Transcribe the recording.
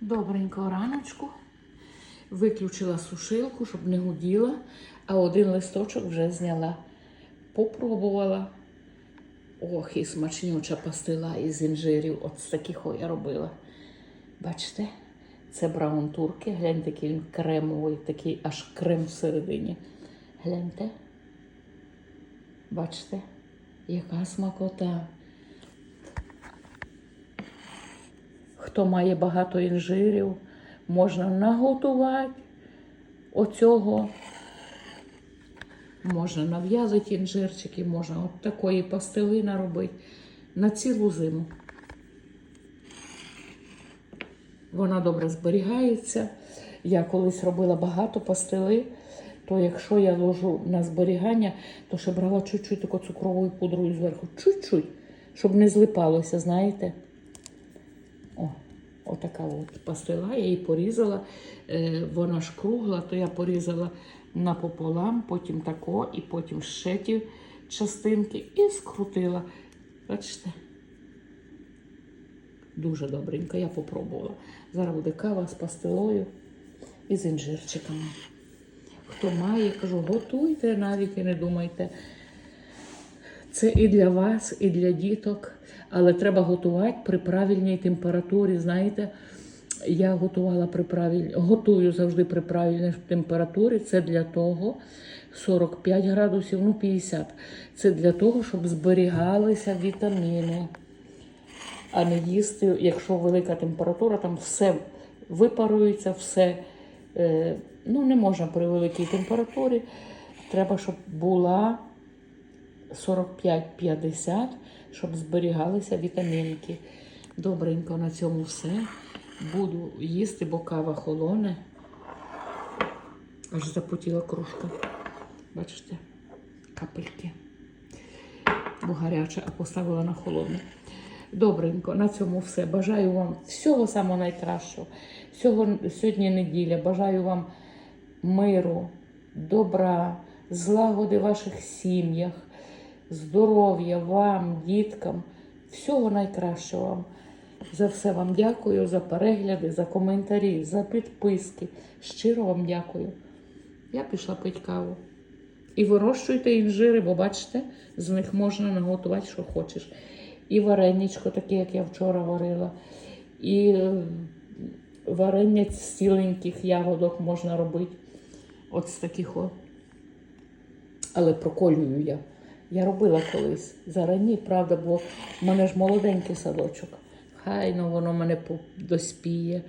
Добренько раночку. Виключила сушилку, щоб не гуділа, а один листочок вже зняла. Попробувала. Ох, і смачнюча пастила із інжирів. От з таких я робила. Бачите? Це браун турки. Гляньте, який він кремовий, такий аж крем всередині. Гляньте. Бачите, яка смакота. Хто має багато інжирів, можна наготувати оцього. Можна нав'язати інжирчики, можна от такої пастили наробити на цілу зиму. Вона добре зберігається. Я колись робила багато пастили, то якщо я ложу на зберігання, то ще брала чуть-чуть таку цукровою пудрою зверху. Чуть-чуть, щоб не злипалося, знаєте. О, отака от пастила, я її порізала. Е, вона ж кругла, то я порізала напополам, потім тако, і потім ще ті частинки і скрутила. Бачите? Дуже добренько, я попробувала. Зараз буде кава з пастилою і з інжирчиками. Хто має, кажу, готуйте навіть і не думайте. Це і для вас, і для діток, але треба готувати при правильній температурі. Знаєте, я готувала при правильній, готую завжди при правильній температурі. Це для того 45 градусів, ну 50. Це для того, щоб зберігалися вітаміни. А не їсти, якщо велика температура, там все випарується, все. Е, ну, не можна при великій температурі. Треба, щоб була 45-50, щоб зберігалися вітамінки. Добренько на цьому все. Буду їсти, бо кава холоне. Аж запотіла кружка. Бачите, капельки. Бо гаряча, а поставила на холодне. Добренько, на цьому все. Бажаю вам всього самого найкращого. Всього, сьогодні неділя. Бажаю вам миру, добра, злагоди в ваших сім'ях, здоров'я вам, діткам. Всього найкращого вам. За все вам дякую, за перегляди, за коментарі, за підписки. Щиро вам дякую. Я пішла пити каву. І вирощуйте інжири, бо бачите, з них можна наготувати, що хочеш. І вареничко, таке, як я вчора варила, і е, варення з ціленьких ягодок можна робити. От з таких о. Але проколюю я. Я робила колись зарані, правда, бо в мене ж молоденький садочок. Хай ну воно мене доспіє.